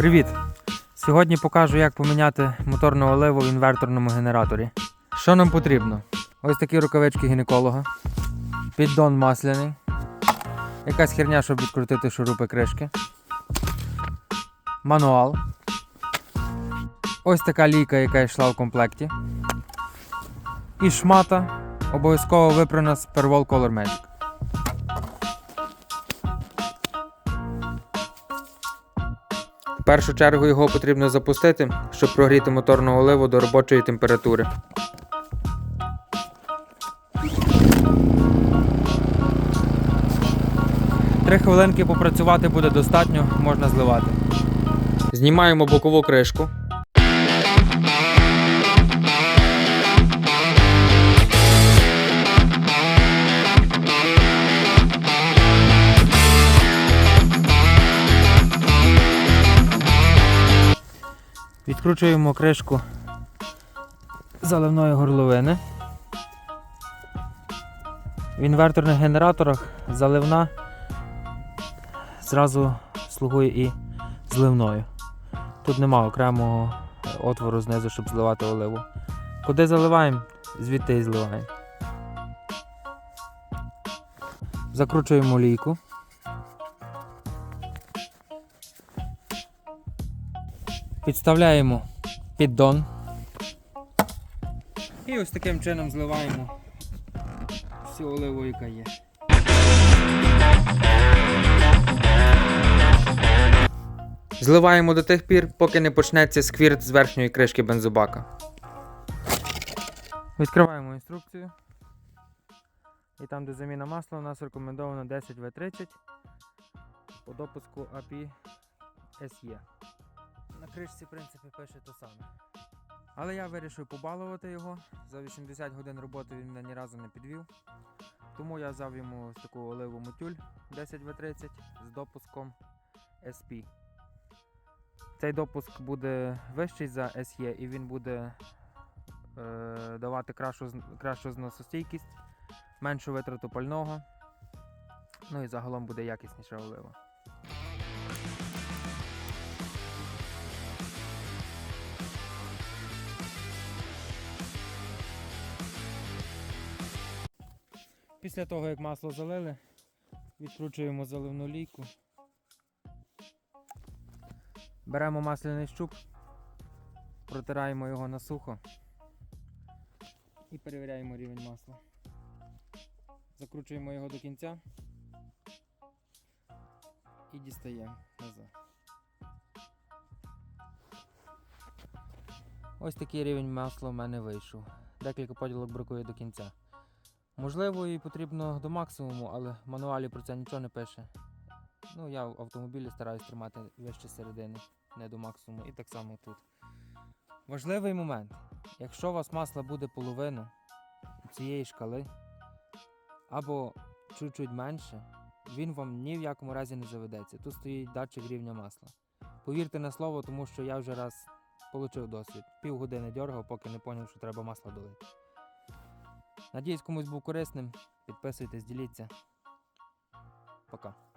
Привіт! Сьогодні покажу, як поміняти моторну оливу в інверторному генераторі. Що нам потрібно? Ось такі рукавички гінеколога, піддон масляний, якась херня, щоб відкрутити шурупи кришки, мануал, ось така лійка, яка йшла в комплекті, і шмата, обов'язково випрана з Perwol Color Magic. Першу чергу його потрібно запустити, щоб прогріти моторну оливу до робочої температури. Три хвилинки попрацювати буде достатньо, можна зливати. Знімаємо бокову кришку. Відкручуємо кришку заливної горловини. В інверторних генераторах заливна зразу слугує і зливною. Тут нема окремого отвору знизу, щоб зливати оливу. Куди заливаємо, звідти і зливаємо. Закручуємо лійку. Підставляємо піддон. І ось таким чином зливаємо всю оливу, яка є. Зливаємо до тих пір, поки не почнеться сквірт з верхньої кришки бензобака. Відкриваємо інструкцію. І там, де заміна масла, у нас рекомендовано 10В30 по допуску API SE. На кришці, в принципі, пише те саме. Але я вирішив побалувати його. За 80 годин роботи він мене ні разу не підвів. Тому я взяв йому таку оливу мотюль 10В30 з допуском SP. Цей допуск буде вищий за SE і він буде е, давати кращу, кращу зносостійкість, меншу витрату пального. Ну і загалом буде якісніша олива. Після того, як масло залили, відкручуємо заливну лійку. Беремо масляний щуп, протираємо його на сухо і перевіряємо рівень масла. Закручуємо його до кінця і дістаємо назад. Ось такий рівень масла в мене вийшов. Декілька поділок бракує до кінця. Можливо, і потрібно до максимуму, але в мануалі про це нічого не пише. Ну, я в автомобілі стараюсь тримати вище середини, не до максимуму, і так само тут. Важливий момент. Якщо у вас масла буде половину цієї шкали, або чуть-чуть менше, він вам ні в якому разі не заведеться. Тут стоїть датчик рівня масла. Повірте на слово, тому що я вже раз отримав досвід. Півгодини дергав, поки не зрозумів, що треба масло долити. Надіюсь, комусь був корисним. Підписуйтесь, діліться. Пока.